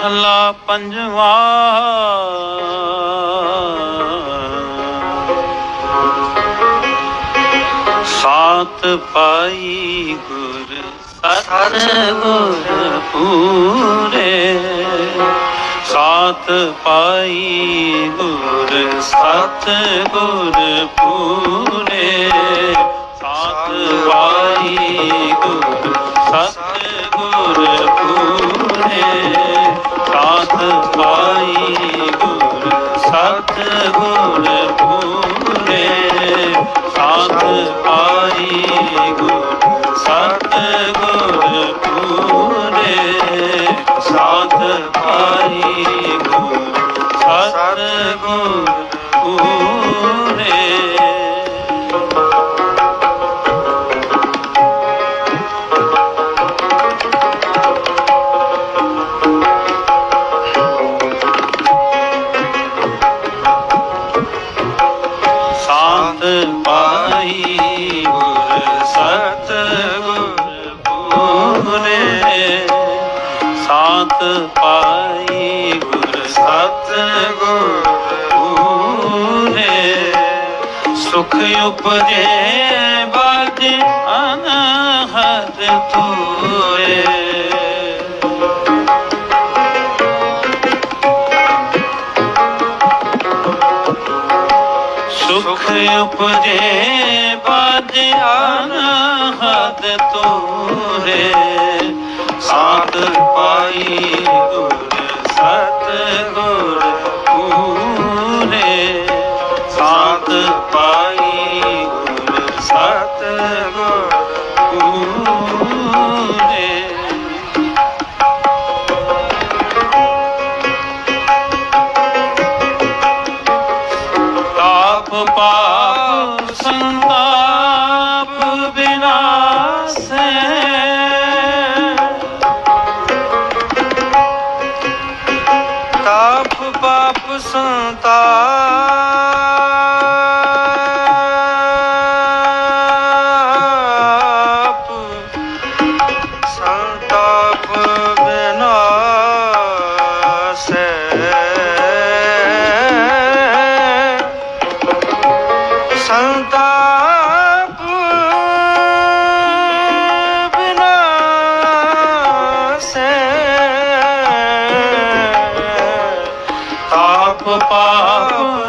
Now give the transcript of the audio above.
ਮਹਲਾ ਪੰਜਵਾ। ਸਾਤ ਪਾਈ ਗੁਰ ਸਤ ਗੁਰ ਪੂਰੇ ਸਾਤ ਪਾਈ ਗੁਰ ਸਤ ਗੁਰ ਪੂਰੇ ਸਤ ਗੁਣ ਪੂਰੇ ਸਾਧ ਪਾਈ ਗੁਣ ਸਤ ਗੁਣ ਪੂਰੇ ਸਾਧ ਪਾਈ ਗੁਣ ਸਤ ਗੁਣ ਸਤ ਗੁਰ ਪੂਰੇ। ਸਾਤ ਪਾਈ ਗੁਰ ਸਤ ਗੁਰ ਪੂਰੇ। ਸੁਖ ਉਪਜੇ ਬਾਜ ਅਨਹਦ ਤੂਏ ਸੁਖ ਉਪਜੇ ਬਾਜ ਅਨਹਦ ਤੋਰੇ। ਤਾਪ ਪਾਪ ਸੰਤਾਪ ਵਿਨਾਸ਼ੈ ਤਾਪ ਪਾਪ ਸੰਤਾਪ ਪਾਪ